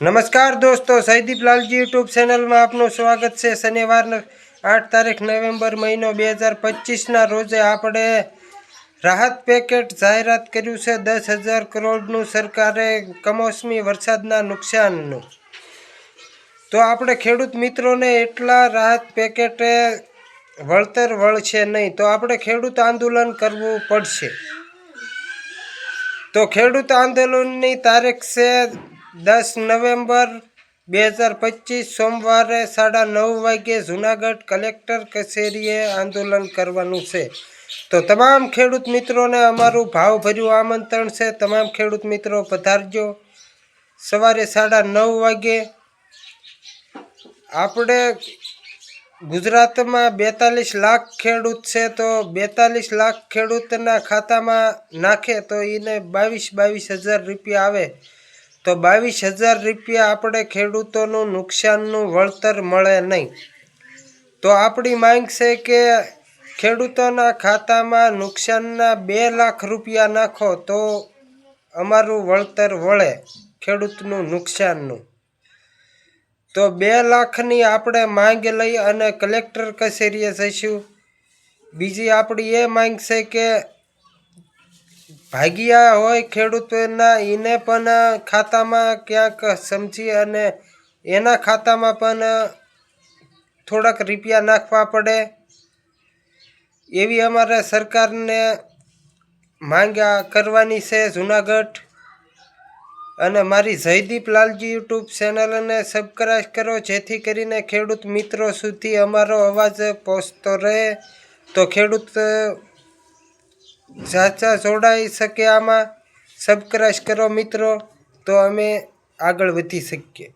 નમસ્કાર દોસ્તો, સૈદીપ લાલજી યુટ્યુબ ચેનલમાં આપનું સ્વાગત છે. શનિવારના આઠ તારીખ નવેમ્બર મહિનો બે હજાર પચીસના રોજે આપણે રાહત પેકેટ જાહેરાત કર્યું છે. દસ હજાર કરોડનું સરકારે કમોસમી વરસાદના નુકસાનનું. તો આપણે ખેડૂત મિત્રોને એટલા રાહત પેકેટે વળતર વળશે નહીં, તો આપણે ખેડૂત આંદોલન કરવું પડશે. તો ખેડૂત આંદોલનની તારીખ છે દસ નવેમ્બર બે હજાર પચીસ સોમવારે સાડા નવ વાગ્યે જુનાગઢ કલેક્ટર કચેરીએ આંદોલન કરવાનું છે. તો તમામ ખેડૂત મિત્રોને અમારું ભાવભર્યું આમંત્રણ છે. તમામ ખેડૂત મિત્રો પધારજો. સવારે સાડા નવ વાગ્યે આપણે ગુજરાતમાં બેતાલીસ લાખ ખેડૂત છે તો બેતાલીસ લાખ ખેડૂતના ખાતામાં નાખે તો એને બાવીસ બાવીસ હજાર રૂપિયા આવે. તો બાવીસ હજાર રૂપિયા આપણે ખેડૂતોનું નુકસાનનું વળતર મળે નહીં. તો આપણી માંગ છે કે ખેડૂતોના ખાતામાં નુકસાનના બે લાખ રૂપિયા નાખો તો અમારું વળતર વળે ખેડૂતનું નુકસાનનું. તો બે લાખની આપણે માંગ લઈ અને કલેક્ટર કચેરીએ જઈશું. બીજી આપણી એ માંગ છે કે ભાગ્યા હોય ખેડૂતોના એને પણ ખાતામાં ક્યાંક સમજી અને એના ખાતામાં પણ થોડાક રૂપિયા નાખવા પડે. એવી અમારે સરકારને માંગ્યા કરવાની છે જુનાગઢ. અને મારી જયદીપ લાલજી યુટ્યુબ ચેનલને સબસ્ક્રાઈબ કરો, જેથી કરીને ખેડૂત મિત્રો સુધી અમારો અવાજ પહોંચતો રહે. તો ખેડૂત સાચા જોડાઈ શકે આમાં. સબસ્ક્રાઈબ કરો મિત્રો તો અમે આગળ વધી શકીએ.